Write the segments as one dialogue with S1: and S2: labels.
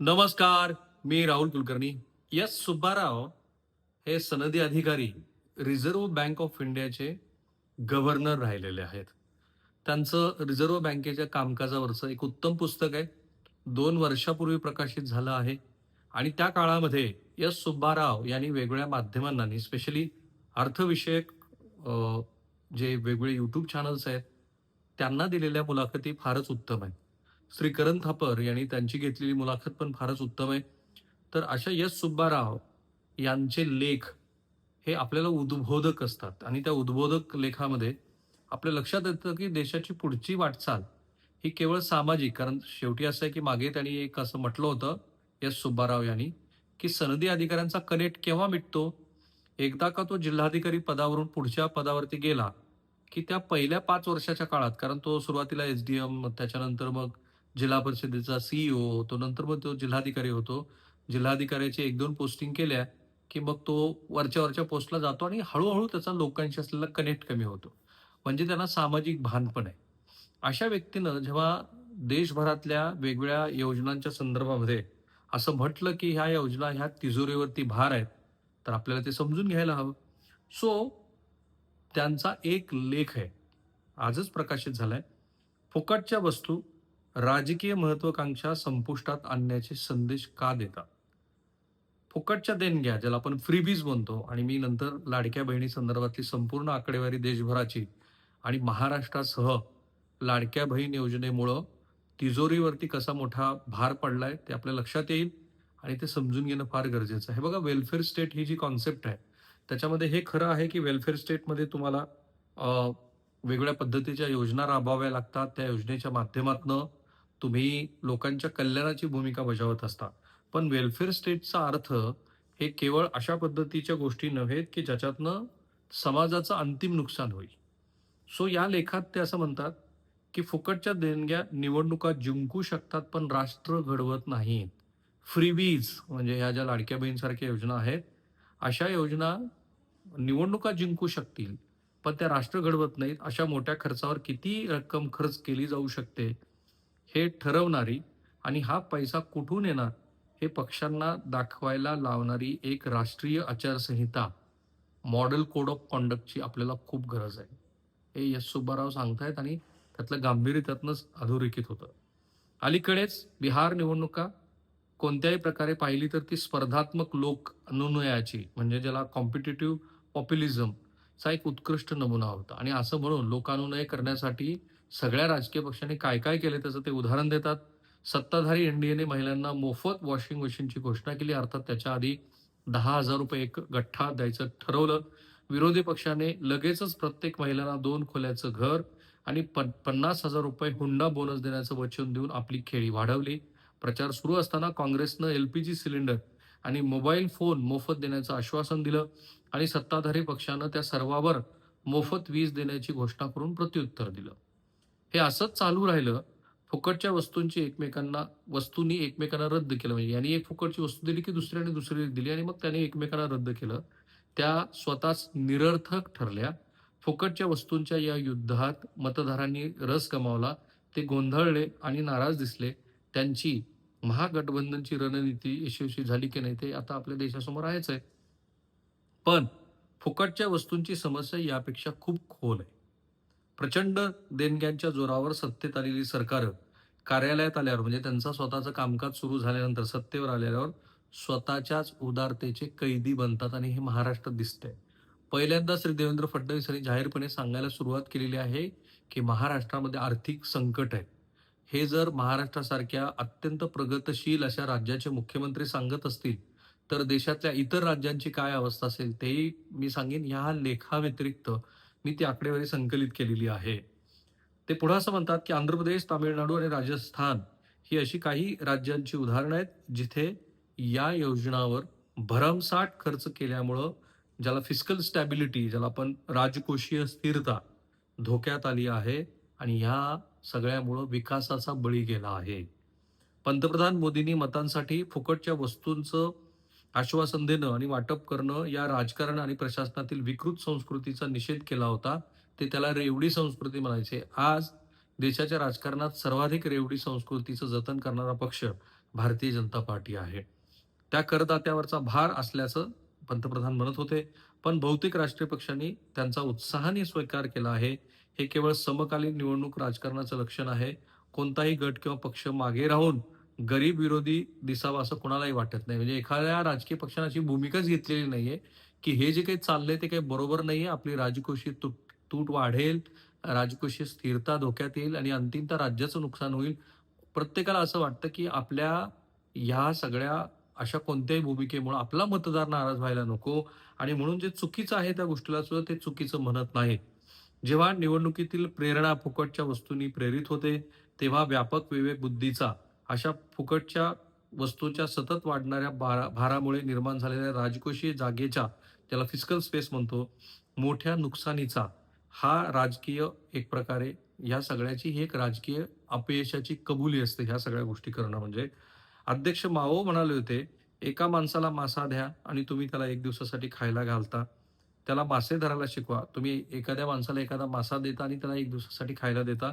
S1: नमस्कार मी राहुल कुलकर्णी. यस सुब्बाराव हे सनदी अधिकारी रिझर्व्ह बँक ऑफ इंडियाचे गव्हर्नर राहिलेले आहेत. त्यांचं रिझर्व्ह बँकेच्या कामकाजावरचं एक उत्तम पुस्तक आहे. दोन वर्षापूर्वी प्रकाशित झालं आहे आणि त्या काळामध्ये यस सुब्बाराव यांनी वेगवेगळ्या माध्यमांना स्पेशली अर्थविषयक जे वेगवेगळे यूट्यूब चॅनल्स आहेत त्यांना दिलेल्या मुलाखती फारच उत्तम आहेत. श्री करण थापर यांनी त्यांची घेतलेली मुलाखत पण फारच उत्तम आहे. तर अशा यश सुब्बाराव यांचे लेख हे आपल्याला उद्बोधक असतात. आणि त्या उद्बोधक लेखामध्ये आपल्या लक्षात येतं की देशाची पुढची वाटचाल ही केवळ सामाजिक कारण शेवटी असं आहे की मागे त्यांनी एक असं म्हटलं होतं यश सुब्बाराव यांनी की सनदी अधिकाऱ्यांचा कनेक्ट केव्हा मिटतो? एकदा का तो जिल्हाधिकारी पदावरून पुढच्या पदावरती गेला की त्या पहिल्या पाच वर्षाच्या काळात कारण तो सुरुवातीला एस डी एम त्याच्यानंतर मग जिल्हा परिषदेचा सीईओ होतो नंतर मग तो जिल्हाधिकारी होतो. जिल्हाधिकाऱ्याची एक दोन पोस्टिंग केल्या की मग तो वरच्या वरच्या पोस्टला जातो आणि हळूहळू त्याचा लोकांशी असलेला कनेक्ट कमी होतो. म्हणजे त्यांना सामाजिक भान पण आहे. अशा व्यक्तीनं जेव्हा देशभरातल्या वेगवेगळ्या योजनांच्या संदर्भामध्ये असं म्हटलं की ह्या योजना ह्या तिजोरीवरती भार आहेत तर आपल्याला ते समजून घ्यायला हवं. सो त्यांचा एक लेख आहे. आजच प्रकाशित झालाय. फुकटच्या वस्तू राजकीय महत्वाकांक्षा संपुष्टात आणण्याचे संदेश का देतात? फुकटच्या देणग्या ज्याला आपण फ्रीबीज म्हणतो. आणि मी नंतर लाडक्या बहिणी संदर्भातली संपूर्ण आकडेवारी देशभराची आणि महाराष्ट्रासह लाडक्या बहीण योजनेमुळं तिजोरीवरती कसा मोठा भार पडलाय ते आपल्या लक्षात येईल आणि ते समजून घेणं फार गरजेचं आहे. बघा वेलफेअर स्टेट ही जी कॉन्सेप्ट आहे त्याच्यामध्ये हे खरं आहे की वेलफेअर स्टेटमध्ये तुम्हाला वेगवेगळ्या पद्धतीच्या योजना राबवाव्या लागतात. त्या योजनेच्या माध्यमातनं तुम्ही लोकांच्या कल्याणाची भूमिका बजावत असता. पण वेलफेअर स्टेटचा अर्थ हे केवळ अशा पद्धतीच्या गोष्टी नव्हेत की ज्याच्यातनं समाजाचं अंतिम नुकसान होईल. सो या लेखात ते असं म्हणतात की फुकटच्या देणग्या निवडणुका जिंकू शकतात पण राष्ट्र घडवत नाहीत. फ्रीबीज म्हणजे ह्या ज्या लाडक्या बहीणसारख्या योजना आहेत अशा योजना निवडणुका जिंकू शकतील पण त्या राष्ट्र घडवत नाहीत. अशा मोठ्या खर्चावर किती रक्कम खर्च केली जाऊ शकते हे ठरवणारी आणि हा पैसा कुठून येणार हे पक्षांना दाखवायला लावणारी एक राष्ट्रीय आचारसंहिता मॉडेल कोड ऑफ कॉन्डक्टची आपल्याला खूप गरज आहे. हे यश सुब्बाराव सांगतायत आणि त्यातलं गांभीर्य त्यातनंच अधोरेखित होतं. अलीकडेच बिहार निवडणुका कोणत्याही प्रकारे पाहिली तर ती स्पर्धात्मक लोक अनुनयाची म्हणजे ज्याला कॉम्पिटेटिव्ह पॉप्युलिझमचा एक उत्कृष्ट नमुना होता. आणि असं म्हणून लोकानुनय करण्यासाठी सगळ्या राजकीय पक्षांनी काय काय केले त्याचं ते उदाहरण देतात. सत्ताधारी एनडीएने महिलांना मोफत वॉशिंग मशीनची घोषणा केली. अर्थात त्याच्या आधी दहा हजार रुपये एक गठ्ठा द्यायचं ठरवलं. विरोधी पक्षाने लगेचच प्रत्येक महिलांना दोन खोल्याचं घर आणि पन- पन्नास हजार रुपये हुंडा बोनस देण्याचं वचन देऊन आपली खेळी वाढवली. प्रचार सुरू असताना काँग्रेसनं एलपीजी सिलेंडर आणि मोबाईल फोन मोफत देण्याचं आश्वासन दिलं आणि सत्ताधारी पक्षानं त्या सर्वावर मोफत वीज देण्याची घोषणा करून प्रत्युत्तर दिलं. हे असंच चालू राहिलं. फुकटच्या वस्तूंची एकमेकांना वस्तूंनी एकमेकांना रद्द केलं म्हणजे यांनी एक फुकटची वस्तू दिली की दुसऱ्याने दुसरी दिली आणि मग त्याने एकमेकांना रद्द केलं. त्या स्वतःच निरर्थक ठरल्या. फुकटच्या वस्तूंच्या या युद्धात मतदारांनी रस गमावला. ते गोंधळले आणि नाराज दिसले. त्यांची महागठबंधनची रणनीती यशस्वी झाली की नाही ते आता आपल्या देशासमोर आहेच आहे. पण फुकटच्या वस्तूंची समस्या यापेक्षा खूप खोल आहे. प्रचंड देणग्यांच्या जोरावर सत्तेत आलेली सरकारं कार्यालयात आल्यावर म्हणजे त्यांचा स्वतःचं कामकाज सुरू झाल्यानंतर सत्तेवर आल्यावर स्वतःच्याच उदारतेचे कैदी बनतात आणि हे महाराष्ट्रात दिसतंय. पहिल्यांदा श्री देवेंद्र फडणवीस यांनी जाहीरपणे सांगायला सुरुवात केलेली आहे की महाराष्ट्रामध्ये आर्थिक संकट आहे. हे जर महाराष्ट्रासारख्या अत्यंत प्रगतशील अशा राज्याचे मुख्यमंत्री सांगत असतील तर देशातल्या इतर राज्यांची काय अवस्था असेल तेही मी सांगेन. ह्या लेखाव्यतिरिक्त मी ती आकडेवारी संकलित केलेली आहे. ते पुढं असं म्हणतात की आंध्र प्रदेश तामिळनाडू आणि राजस्थान ही अशी काही राज्यांची उदाहरणं आहेत जिथे या योजनावर भरमसाठ खर्च केल्यामुळं ज्याला फिस्कल स्टॅबिलिटी ज्याला आपण राजकोषीय स्थिरता धोक्यात आली आहे आणि ह्या सगळ्यामुळं विकासाचा बळी गेला आहे. पंतप्रधान मोदींनी मतांसाठी फुकटच्या वस्तूंचं आश्वासन देणं आणि वाटप करणं या राजकारण आणि प्रशासनातील विकृत संस्कृतीचा निषेध केला होता. ते त्याला रेवडी संस्कृती म्हणायचे. आज देशाच्या राजकारणात सर्वाधिक रेवडी संस्कृतीचं जतन करणारा पक्ष भारतीय जनता पार्टी आहे. त्या करदात्यावरचा भार असल्याचं पंतप्रधान म्हणत होते. पण बहुतेक राष्ट्रीय पक्षांनी त्यांचा उत्साहाने स्वीकार केला आहे. हे केवळ समकालीन निवडणूक राजकारणाचं लक्षण आहे. कोणताही गट किंवा पक्ष मागे राहून गरीब विरोधी दिसावा असं कोणालाही वाटत नाही. म्हणजे एखाद्या राजकीय पक्षाने अशी भूमिकाच घेतलेली नाहीये की हे जे काही चाललंय ते काही बरोबर नाहीये. आपली राजकोषीय तूट तूट वाढेल राजकोषीय स्थिरता धोक्यात येईल आणि अंतिमतः राज्याचं नुकसान होईल. प्रत्येकाला असं वाटतं की आपल्या ह्या सगळ्या अशा कोणत्याही भूमिकेमुळे आपला मतदार नाराज व्हायला नको आणि म्हणून जे चुकीचं आहे त्या गोष्टीला सुद्धा ते चुकीचं म्हणत नाहीत जेव्हा निवडणुकीतील प्रेरणा फुकटच्या वस्तूंनी प्रेरित होते तेव्हा व्यापक विवेक बुद्धीचा अशा फुकटच्या वस्तूंच्या सतत वाढणाऱ्या भारा- भारामुळे निर्माण झालेल्या राजकोषीय जागेच्या त्याला फिजिकल स्पेस म्हणतो मोठ्या नुकसानीचा हा राजकीय एक प्रकारे या सगळ्याची ही एक राजकीय अपयशाची कबुली असते ह्या सगळ्या गोष्टी करणं म्हणजे. अध्यक्ष माओ म्हणाले होते एका माणसाला मासा द्या आणि तुम्ही त्याला एक दिवसासाठी खायला घालता. त्याला मासे धरायला शिकवा. तुम्ही एखाद्या माणसाला एखादा मासा देता आणि त्याला एक दिवसासाठी खायला देता.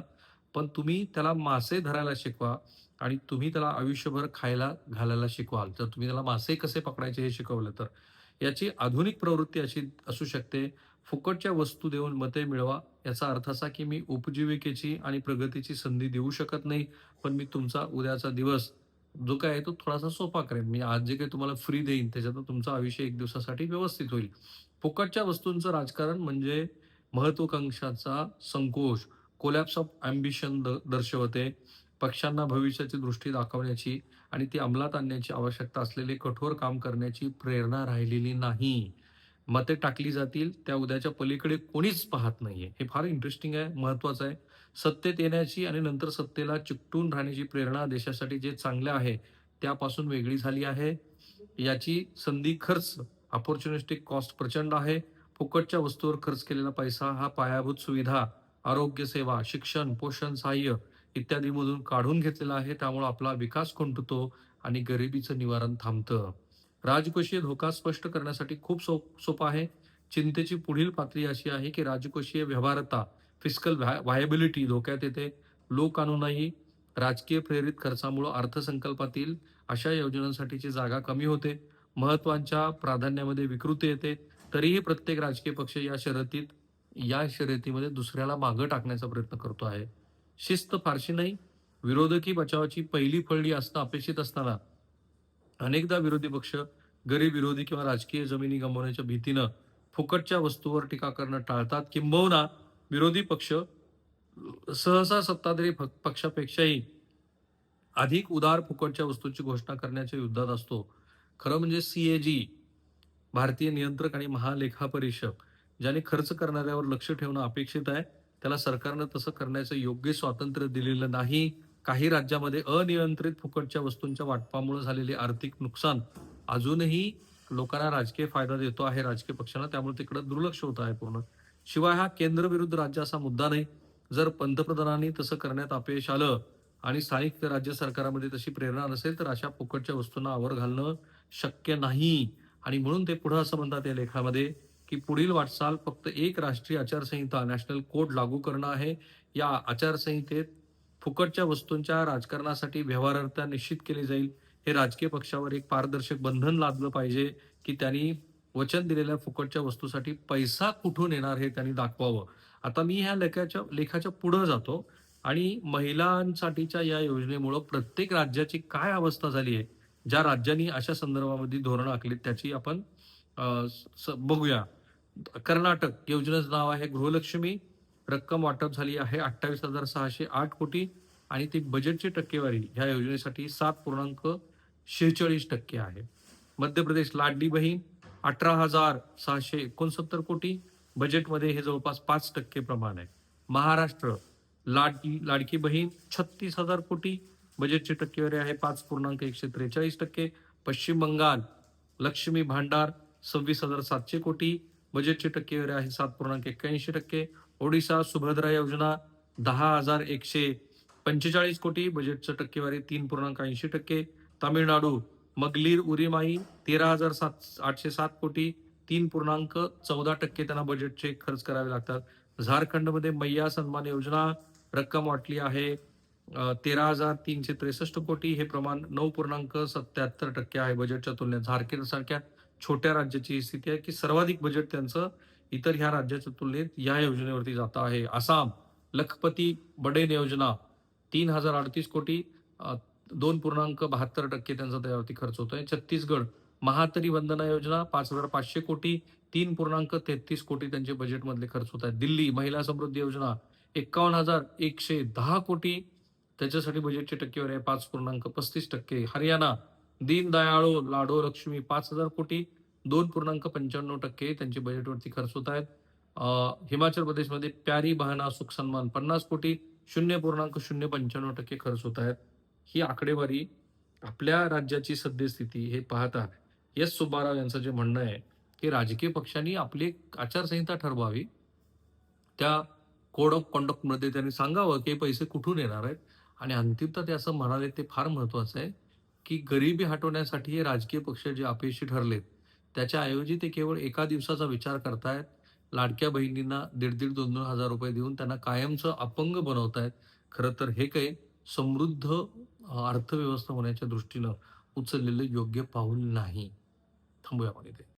S1: पण तुम्ही त्याला मासे धरायला शिकवा आणि तुम्ही त्याला आयुष्यभर खायला घालायला शिकवाल. तर तुम्ही त्याला मासे कसे पकडायचे हे शिकवलं तर याची आधुनिक प्रवृत्ती अशी असू शकते. फुकटच्या वस्तू देऊन मते मिळवा. याचा अर्थ असा की मी उपजीविकेची आणि प्रगतीची संधी देऊ शकत नाही पण मी तुमचा उद्याचा दिवस जो काय आहे तो थोडासा सोपा करेन. मी आज जे काही तुम्हाला फ्री देईन त्याच्यातून तुमचं आयुष्य एक दिवसासाठी व्यवस्थित होईल. फुकटच्या वस्तूंचं राजकारण म्हणजे महत्वाकांक्षाचा संकोच. कोलॅप्स ऑफ अम्बिशन दर्शवते. पक्षांना भविष्याची दृष्टी दाखवण्याची आणि ती अंमलात आणण्याची आवश्यकता असलेले कठोर काम करण्याची प्रेरणा राहिलेली नाही. मते टाकली जातील त्या उद्याच्या पलीकडे कोणीच पाहत नाहीये. हे फार इंटरेस्टिंग आहे महत्वाचं आहे. सत्तेत येण्याची आणि नंतर सत्तेला चिकटून राहण्याची प्रेरणा देशासाठी जे चांगलं आहे त्यापासून वेगळी झाली आहे. याची संधी खर्च ऑपॉर्च्युनिस्टिक कॉस्ट प्रचंड आहे. फुकटच्या वस्तूवर खर्च केलेला पैसा हा पायाभूत सुविधा. आरोग्य सेवा शिक्षण पोषण सहाय्य इत्यादीमधून काढून घेतलेला आहे. त्यामुळे आपला विकास खुंटतो आणि गरिबीचं निवारण थांबतं. राजकोषीय धोका स्पष्ट करण्यासाठी खूप सो सोपं आहे. चिंतेची पुढील पातळी अशी आहे की राजकोषीय व्यवहारता फिस्कल व्हायबिलिटी धोक्यात येते. लोककानूनही राजकीय प्रेरित खर्चामुळे अर्थसंकल्पातील अशा योजनांसाठीची जागा कमी होते. महत्त्वाच्या प्राधान्यामध्ये विकृती येते. तरीही प्रत्येक राजकीय पक्ष या शर्यतीत या शर्यतीमध्ये दुसऱ्याला मागं टाकण्याचा प्रयत्न करतो आहे. शिस्त फारशी नाही. विरोधकी बचावाची पहिली फळली असणं अपेक्षित असताना अनेकदा विरोधी पक्ष गरीब विरोधी किंवा राजकीय जमिनी गमावण्याच्या भीतीनं फुकटच्या वस्तूवर टीका करणं टाळतात किंबहुना विरोधी पक्ष सहसा सत्ताधारी पक्षापेक्षाही अधिक उदार फुकटच्या वस्तूंची घोषणा करण्याच्या युद्धात असतो. खरं म्हणजे सीएजी भारतीय नियंत्रक आणि महालेखा परीक्षक ज्याने खर्च करणाऱ्यावर लक्ष ठेवणं अपेक्षित आहे त्याला सरकारनं तसं करण्याचं योग्य स्वातंत्र्य दिलेलं नाही. काही राज्यामध्ये अनियंत्रित फुकटच्या वस्तूंच्या वाटपामुळे झालेले आर्थिक नुकसान अजूनही लोकांना राजकीय फायदा देतो आहे राजकीय पक्षांना. त्यामुळे तिकडे दुर्लक्ष होत आहे पूर्ण. शिवाय हा केंद्र विरुद्ध राज्य असा मुद्दा नाही. जर पंतप्रधानांनी तसं करण्यात अपयश आलं आणि स्थानिक राज्य सरकारामध्ये तशी प्रेरणा नसेल तर अशा फुकटच्या वस्तूंना आवर घालणं शक्य नाही. आणि म्हणून ते पुढं असं म्हणतात या लेखामध्ये की पुढील वाटचाल फक्त एक राष्ट्रीय आचारसंहिता नॅशनल कोड लागू करणं आहे. या आचारसंहितेत फुकटच्या वस्तूंच्या राजकारणासाठी व्यवहार्यता निश्चित केली जाईल. हे राजकीय पक्षावर एक पारदर्शक बंधन लादलं पाहिजे की त्यांनी वचन दिलेल्या फुकटच्या वस्तूसाठी पैसा कुठून येणार हे त्यांनी दाखवावं. आता मी ह्या लेखाच्या लेखाच्या पुढं जातो आणि महिलांसाठीच्या या योजनेमुळं प्रत्येक राज्याची काय अवस्था झाली आहे ज्या राज्यांनी अशा संदर्भामध्ये धोरणं आखलीत त्याची आपण स- बघूया. कर्नाटक योजनेचं नाव आहे गृहलक्ष्मी. रक्कम वाटप झाली आहे अठ्ठावीस हजार सहाशे आठ कोटी आणि ती बजेटची टक्केवारी ह्या योजनेसाठी सात पूर्णांक शेहेचाळीस टक्के आहे. मध्य प्रदेश लाडली बहीण अठरा हजार सहाशे एकोणसत्तर कोटी. बजेटमध्ये हे जवळपास पाच टक्के प्रमाण आहे. महाराष्ट्र लाडकी लाडकी बहीण छत्तीस हजार कोटी. बजेटची टक्केवारी आहे पाच पूर्णांक एकशे त्रेचाळीस टक्के. पश्चिम बंगाल लक्ष्मी भांडार सव्वीस हजार सातशे कोटी. बजेटची टक्केवारी आहे सात पूर्णांक एक्क्याऐंशी टक्के. ओडिशा सुभद्रा योजना दहा हजार एकशे पंचेचाळीस कोटी. बजेटचं टक्केवारी तीन पूर्णांक ऐंशी टक्के. तामिळनाडू मगलीर उरिमाई तेरा हजार सात आठशे सात कोटी. तीन पूर्णांक चौदा टक्के त्यांना बजेटचे खर्च करावे लागतात. झारखंडमध्ये मैया सन्मान योजना रक्कम वाटली आहे तेरा हजार तीनशे त्रेसष्ट कोटी. हे प्रमाण नऊ पूर्णांक सत्याहत्तर टक्के आहे बजेटच्या तुलनेत. झारखंड सारख्या छोट्या राज्याची स्थिती आहे की सर्वाधिक बजेट त्यांचं इतर ह्या राज्याच्या तुलनेत या योजनेवरती जात आहे. आसाम लखपती बडेन योजना तीन हजार अडतीस कोटी दोन पूर्णांक बहात्तर टक्के त्यांचा त्यावरती खर्च होतोय. छत्तीसगड महातरी वंदना योजना पाच हजार पाचशे कोटी तीन पूर्णांक तेहतीस कोटी त्यांचे बजेटमधले खर्च होत आहेत. दिल्ली महिला समृद्धी योजना एकावन्न हजार एकशे दहा कोटी त्याच्यासाठी बजेटची टक्केवारी आहे पाच पूर्णांक पस्तीस टक्के. हरियाणा दीनदयाळो लाडो लक्ष्मी पाच हजार कोटी दोन पूर्णांक पंच्याण्णव टक्के त्यांचे बजेटवरती खर्च होत आहेत. हिमाचल प्रदेशमध्ये प्यारी बहाना सुख सन्मान पन्नास कोटी शून्य पूर्णांक शून्य पंच्याण्णव टक्के खर्च होत आहेत. ही आकडेवारी आपल्या राज्याची सद्यस्थिती हे पाहता एस सुब्बाराव यांचं जे म्हणणं आहे की राजकीय पक्षांनी आपली आचारसंहिता ठरवावी. त्या कोड ऑफ कंडक्टमध्ये त्यांनी सांगावं की हे पैसे कुठून येणार आहेत? आणि अंतिमतः ते असं म्हणाले ते फार महत्वाचं आहे. की गरिबी हटवण्यासाठी हे राजकीय पक्ष जे अपयशी ठरलेत त्याच्याऐवजी ते केवळ एका दिवसाचा विचार करतायत. लाडक्या बहिणींना दीड दीड दोन दोन हजार रुपये देऊन त्यांना कायमचं अपंग बनवतायत. खरं तर हे काही समृद्ध अर्थव्यवस्था होण्याच्या दृष्टीनं उचललेलं योग्य पाऊल नाही. थांबूया आपण इथे.